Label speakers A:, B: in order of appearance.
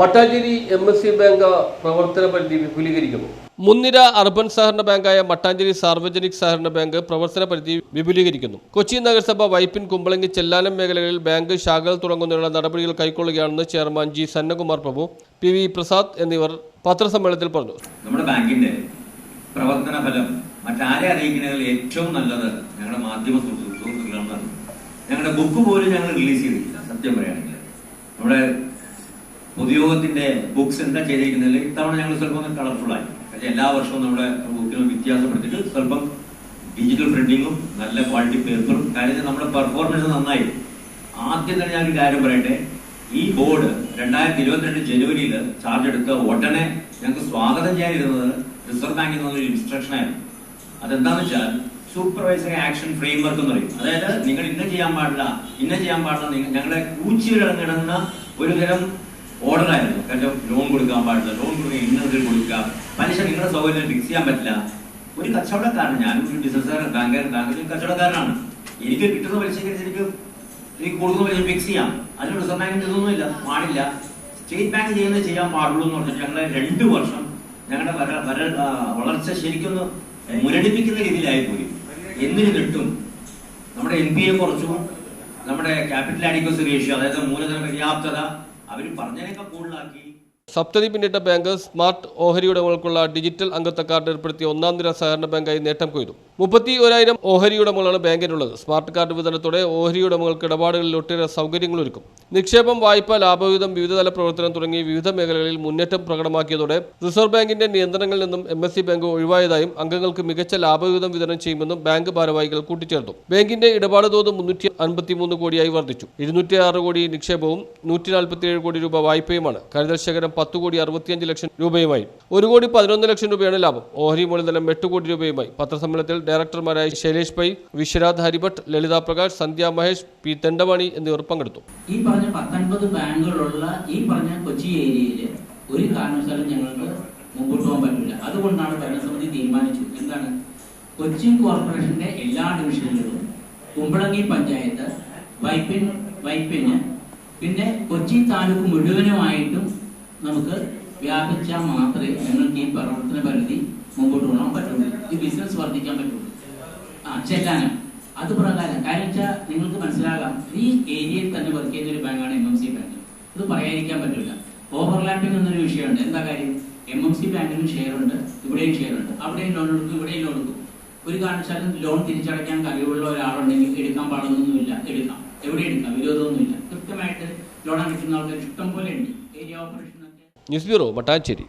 A: Mattancherry M S C bank പ്രവർത്തന പരിധി വിപുലീകരിക്കുന്നു. മുൻനിര അർബൻ സഹകരണ ബാങ്കായ മട്ടാഞ്ചേരി സാർവജനിക് സഹകരണ ബാങ്ക് പ്രവർത്തന പരിധി വിപുലീകരിക്കുന്നു. കൊച്ചി നഗരസഭ വൈപ്പിൻ കുമ്പളങ്ങി ചെല്ലാനം മേഖലകളിൽ ബാങ്ക് ശാഖകൾ തുടങ്ങുന്നതിനുള്ള നടപടികൾ കൈക്കൊള്ളുകയാണെന്ന് chairman G Sannakumar Prabhu P V Prasad എന്നിവർ പത്രസമ്മേളനത്തിൽ പറഞ്ഞു.
B: നമ്മുടെ ബാങ്കിന്റെ പ്രവർത്തന ഫലം മറ്റാരെ അറിയിക്കുന്നതിൽ ഏറ്റവും നല്ലത് ഞങ്ങളുടെ മാധ്യമ സുഹൃത്തു- സുഹൃത്തുക്കളാണ് ഞങ്ങളുടെ ബുക്ക് പോലും ഞങ്ങൾ റിലീസ് ചെയ്തിട്ടില്ല സത്യം പറയുകയാണെങ്കിൽ. നമ്മുടെ പൊതുയോഗത്തിന്റെ ബുക്സ് എന്താ ചെയ്തിരിക്കുന്നത്? ഇത്തവണ ഞങ്ങൾ സ്വല്പം ആയി. പക്ഷേ എല്ലാ വർഷവും നമ്മുടെ ബുക്കിനും വ്യത്യാസപ്പെടുത്തിട്ട് സ്വല്പം ഡിജിറ്റൽ പ്രിന്റിങ്ങും നല്ല ക്വാളിറ്റി പേപ്പറും കാര്യം നമ്മുടെ പെർഫോമൻസ് നന്നായി. ആദ്യം തന്നെ ഞാൻ ഒരു കാര്യം പറയട്ടെ. ഈ ബോർഡ് രണ്ടായിരത്തി ഇരുപത്തിരണ്ട് ജനുവരിയിൽ ചാർജ് എടുത്ത ഉടനെ ഞങ്ങൾക്ക് സ്വാഗതം ചെയ്യാനിരുന്നത് റിസർവ് ബാങ്കിൽ നിന്നൊരു ഇൻസ്ട്രക്ഷൻ ആയിരുന്നു. അതെന്താന്ന് വെച്ചാൽ സൂപ്പർവൈസറി ആക്ഷൻ ഫ്രെയിംവർക്ക് എന്ന് പറയും. അതായത് നിങ്ങൾ ഇന്ന ചെയ്യാൻ പാടില്ല ഇന്ന ചെയ്യാൻ പാടില്ല ഞങ്ങളുടെ കൂച്ചിയിടങ്ങിടുന്ന ഒരു തരം ഓർഡർ ആയിരുന്നു കാരണം ലോൺ കൊടുക്കാൻ പാടില്ല. ലോൺ കൊടുക്കുക ഇന്നതിൽ കൊടുക്കാം. മനുഷ്യൻ നിങ്ങളുടെ സൗകര്യം ഫിക്സ് ചെയ്യാൻ പറ്റില്ല. ഒരു കച്ചവടക്കാരൻ ഞാനും ഒരു ബിസിനസ്സുകാരൻ ബാങ്കർ ബാങ്കിൽ കച്ചവടക്കാരനാണ്. എനിക്ക് കിട്ടുന്ന പലിശ എനിക്ക് എനിക്ക് കൊടുക്കുന്ന പലിശ ഫിക്സ് ചെയ്യാം. അതിന് റിസർവ് ബാങ്കിന്റെ ഇതൊന്നുമില്ല പാടില്ല. സ്റ്റേറ്റ് ബാങ്ക് ചെയ്യുന്നത് ചെയ്യാൻ പാടുള്ളൂ എന്ന് പറഞ്ഞാൽ ഞങ്ങളെ രണ്ട് വർഷം ഞങ്ങളുടെ വര വര വളർച്ച ശരിക്കൊന്ന് മുരടിപ്പിക്കുന്ന രീതിയിലായി പോയി. കിട്ടും? നമ്മുടെ എൻ പി എ കുറച്ചു. നമ്മുടെ ക്യാപിറ്റൽ അഡിക്വസി റേഷ്യോ അതായത് മൂലധന പര്യാപ്തത അവർ
A: പിന്നിട്ട ബാങ്ക് സ്മാർട്ട് ഓഹരി ഉടമകൾക്കുള്ള ഡിജിറ്റൽ അംഗത്വ കാർഡ് ഏർപ്പെടുത്തിയ ഒന്നാം നിര സഹകരണ ബാങ്കായി നേട്ടം കൊയ്തു. മുപ്പത്തി ഒരായിരം ഓഹരി ഉടമകളാണ് ബാങ്കിനുള്ളത്. സ്മാർട്ട് കാർഡ് വിതരണത്തോടെ ഓഹരി ഉടമകൾക്ക് ഇടപാടുകളിൽ ഒട്ടേറെ സൗകര്യങ്ങൾ ഒരുക്കും നിക്ഷേപം വായ്പ ലാഭവിഹിതം വിവിധതല പ്രവർത്തനം തുടങ്ങി വിവിധ മേഖലകളിൽ മുന്നേറ്റം പ്രകടമാക്കിയതോടെ റിസർവ് ബാങ്കിന്റെ നിയന്ത്രണങ്ങളിൽ നിന്നും എം എസ് സി ബാങ്ക് ഒഴിവായതായും അംഗങ്ങൾക്ക് മികച്ച ലാഭവിഹിതം വിതരണം ചെയ്യുമെന്നും ബാങ്ക് ഭാരവാഹികൾ കൂട്ടിച്ചേർത്തു. ബാങ്കിന്റെ ഇടപാട് തോത് മുന്നൂറ്റി അൻപത്തിമൂന്ന് കോടിയായി വർദ്ധിച്ചു. ഇരുന്നൂറ്റി ആറ് കോടി നിക്ഷേപവും നൂറ്റി നാൽപ്പത്തിയേഴ് കോടി രൂപ വായ്പയുമാണ്. കരുതൽ ശേഖരം പത്ത് കോടി അറുപത്തിയഞ്ച് ലക്ഷം രൂപയുമായി. ഒരു കോടി പതിനൊന്ന് ലക്ഷം രൂപയാണ് ലാഭം. ഓഹരി മൂലധനം എട്ട് കോടി രൂപയുമായി. പത്രസമ്മേളനത്തിൽ ഡയറക്ടർമാരായ ശൈലേഷ് പൈ വിശ്വനാഥ് ഹരിഭട്ട് ലളിത പ്രകാശ് സന്ധ്യ മഹേഷ് പി തെണ്ടമണി എന്നിവർ പങ്കെടുത്തു.
C: ഈ പറഞ്ഞ പത്തൊൻപത് ബാങ്കുകളുള്ള ഈ പറഞ്ഞ കൊച്ചി ഏരിയയിൽ ഒരു കാരണവശാലും ഞങ്ങൾക്ക് മുമ്പോട്ട് പോകാൻ പറ്റില്ല. അതുകൊണ്ടാണ് ഭരണസമിതി തീരുമാനിച്ചു എന്താണ്? കൊച്ചി കോർപ്പറേഷന്റെ എല്ലാ ഡിവിഷനുകളിലും കുമ്പളങ്ങി പഞ്ചായത്ത് വൈപ്പിൻ വൈപ്പിന് പിന്നെ കൊച്ചി താലൂക്ക് മുഴുവനുമായിട്ടും നമുക്ക് വ്യാപിച്ചാൽ മാത്രമേ ഞങ്ങൾക്ക് ഈ പ്രവർത്തന പരിധി മുമ്പോട്ട് പോകണം. പറ്റുള്ളൂ ഈ ബിസിനസ് വർദ്ധിക്കാൻ പറ്റുള്ളൂ ആ ചെല്ലാനം. അത് പ്രകാരം കാര്യം വെച്ചാൽ നിങ്ങൾക്ക് മനസ്സിലാകാം ഈ ഏരിയയിൽ തന്നെ വർക്ക് ചെയ്യുന്ന ഒരു ബാങ്കാണ് എം എം സി ബാങ്ക് ഇത് പറയാതിരിക്കാൻ പറ്റില്ല. ഓവർലാപ്പിംഗ് എന്നൊരു വിഷയമുണ്ട്. എന്താ കാര്യം? എം എം സി ബാങ്കിനും ഷെയർ ഉണ്ട് ഇവിടെയും ഷെയർ ഉണ്ട്. അവിടെയും ലോൺ എടുക്കും ഇവിടെയും ലോൺ എടുക്കും. ഒരു കാരണവശാലും ലോൺ തിരിച്ചടയ്ക്കാൻ കഴിവുള്ള ഒരാളുണ്ടെങ്കിൽ എടുക്കാൻ പാടുന്നൊന്നുമില്ല. എടുക്കാം. എവിടെ എടുക്കാം? വിരോധമൊന്നുമില്ല. കൃത്യമായിട്ട് ലോൺ അടയ്ക്കുന്ന ആൾക്കാർ ഇഷ്ടം പോലെ ഉണ്ട് area operation
A: news bureau Mattancherry